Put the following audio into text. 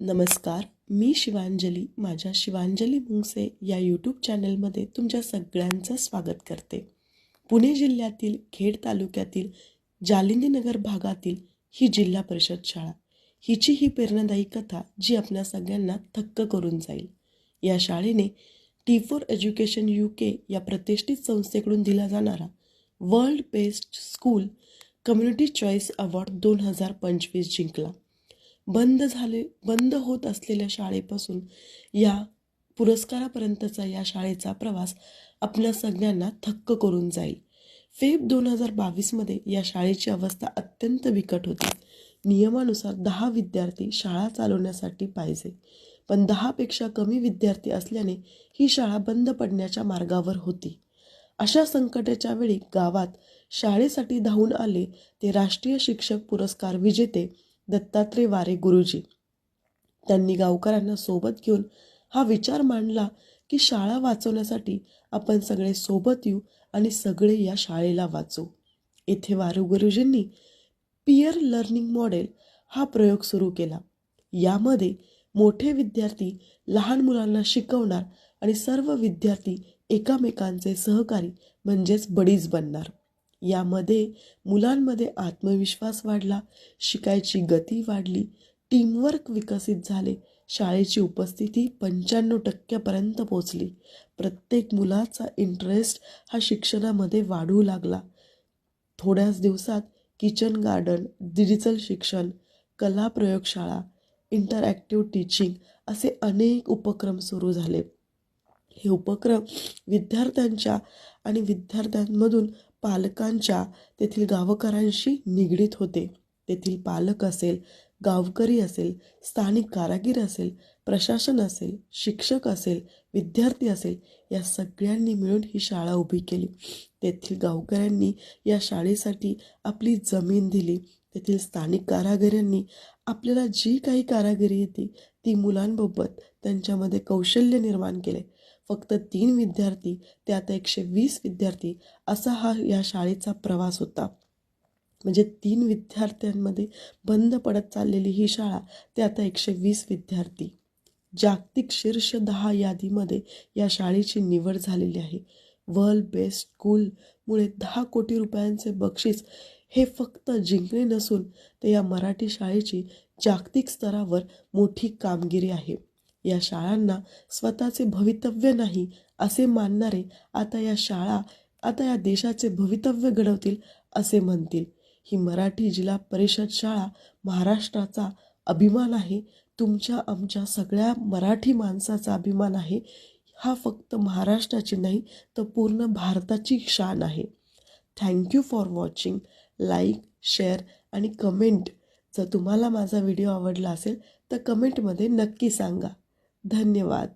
नमस्कार मी शिवांजली माझ्या शिवांजली मुंगसे या यूट्यूब चॅनलमध्ये तुमच्या सगळ्यांचं स्वागत करते. पुणे जिल्ह्यातील खेड तालुक्यातील जालिंदीनगर भागातील ही जिल्हा परिषद शाळा. हिची ही प्रेरणादायी कथा जी आपल्या सगळ्यांना थक्क करून जाईल. या शाळेने T four education U K या प्रतिष्ठित संस्थेकडून दिला जाणारा world best school community choice award दोन हजार पंचवीस जिंकला. बंद झाले बंद होत असलेल्या शाळेपासून या पुरस्कारापर्यंतचा या शाळेचा प्रवास आपल्या सगळ्यांना थक्क करून जाईल. फेब दोन हजार बावीसमध्ये या शाळेची अवस्था अत्यंत बिकट होती. नियमानुसार दहा विद्यार्थी शाळा चालवण्यासाठी पाहिजे. पण दहापेक्षा कमी विद्यार्थी असल्याने ही शाळा बंद पडण्याच्या मार्गावर होती. अशा संकटाच्या वेळी गावात शाळेसाठी धावून आले ते राष्ट्रीय शिक्षक पुरस्कार विजेते दत्तात्रय वारे गुरुजी. त्यांनी गावकऱ्यांना सोबत घेऊन हा विचार मांडला की शाळा वाचवण्यासाठी आपण सगळे सोबत येऊ आणि सगळे या शाळेला वाचू येथे वारे गुरुजींनी पियर लर्निंग मॉडेल हा प्रयोग सुरू केला. यामध्ये मोठे विद्यार्थी लहान मुलांना शिकवणार आणि सर्व विद्यार्थी एकामेकांचे सहकारी म्हणजेच बडीज बनणार. यामध्ये मुलांमध्ये आत्मविश्वास वाढला शिकायची गती वाढली टीमवर्क विकसित झाले शाळेची उपस्थिती पंच्याण्णव टक्क्यापर्यंत पोचली प्रत्येक मुलाचा इंटरेस्ट हा शिक्षणामध्ये वाढू लागला. थोड्याच दिवसात किचन गार्डन डिजिटल शिक्षण कला प्रयोगशाळा इंटरॲक्टिव्ह टीचिंग असे अनेक उपक्रम सुरू झाले. हे उपक्रम विद्यार्थ्यांच्या आणि विद्यार्थ्यांमधून पालकांच्या तेथील गावकऱ्यांशी निगडीत होते. तेथील पालक असेल गावकरी असेल स्थानिक कारागीर असेल प्रशासन असेल शिक्षक असेल विद्यार्थी असेल या सगळ्यांनी मिळून ही शाळा उभी केली. तेथील गावकऱ्यांनी या शाळेसाठी आपली जमीन दिली. तेथील स्थानिक कारागिरांनी आपल्याला जी काही कारागिरी येते ती मुलांबाबत त्यांच्यामध्ये कौशल्य निर्माण केले. फक्त तीन विद्यार्थी ते आता एकशे वीस विद्यार्थी असा हा या शाळेचा प्रवास होता. म्हणजे तीन विद्यार्थ्यांमध्ये बंद पडत चाललेली ही शाळा ते आता एकशे वीस विद्यार्थी. जागतिक शीर्ष दहा यादीमध्ये या शाळेची निवड झालेली आहे. वर्ल्ड बेस्ट स्कूलमुळे दहा कोटी रुपयांचे बक्षीस हे फक्त जिंकणे नसून ते या मराठी शाळेची जागतिक स्तरावर मोठी कामगिरी आहे. या शाळांना स्वतःचे भवितव्य नाही असे मानणारे आता या शाळा आता या देशाचे भवितव्य घडवतील असे म्हणतील. ही मराठी जिल्हा परिषद शाळा महाराष्ट्राचा अभिमान आहे. तुमच्या आमच्या सगळ्या मराठी माणसाचा अभिमान आहे. हा फक्त महाराष्ट्राची नाही तर पूर्ण भारताची शान आहे. Thank you for watching. Like share आणि कमेंट जर तुम्हाला माझा व्हिडिओ आवडला असेल तर कमेंटमध्ये नक्की सांगा. धन्यवाद.